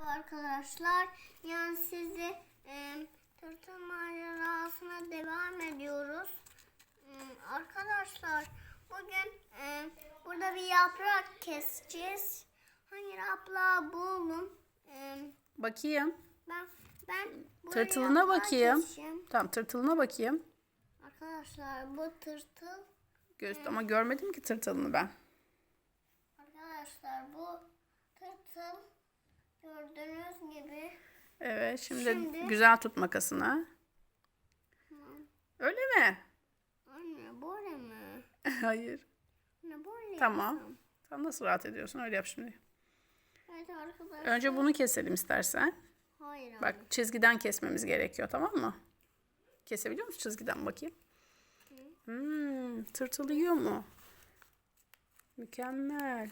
Merhaba arkadaşlar. Yani sizi e, tırtıl macerasına devam ediyoruz. E, arkadaşlar bugün e, burada bir yaprak keseceğiz. Hangi yaprağı buldum? E, Bakayım. ben ben Tırtılına bakayım. keseceğim. Tamam tırtılına bakayım. Arkadaşlar bu tırtıl. Göz ama görmedim ki tırtılını ben. Arkadaşlar bu gördüğünüz gibi Evet şimdi, Şimdi- güzel tut makasını. Öyle mi? anne böyle mi? Hayır. Anne böyle Tamam. yapsam. Sen nasıl rahat ediyorsun öyle yap şimdi. Evet arkadaşlar. Önce bunu keselim istersen. Hayır abi. Bak çizgiden kesmemiz gerekiyor tamam mı? Kesebiliyor musun çizgiden bakayım? Hmm, tırtıl yiyor mu? Mükemmel.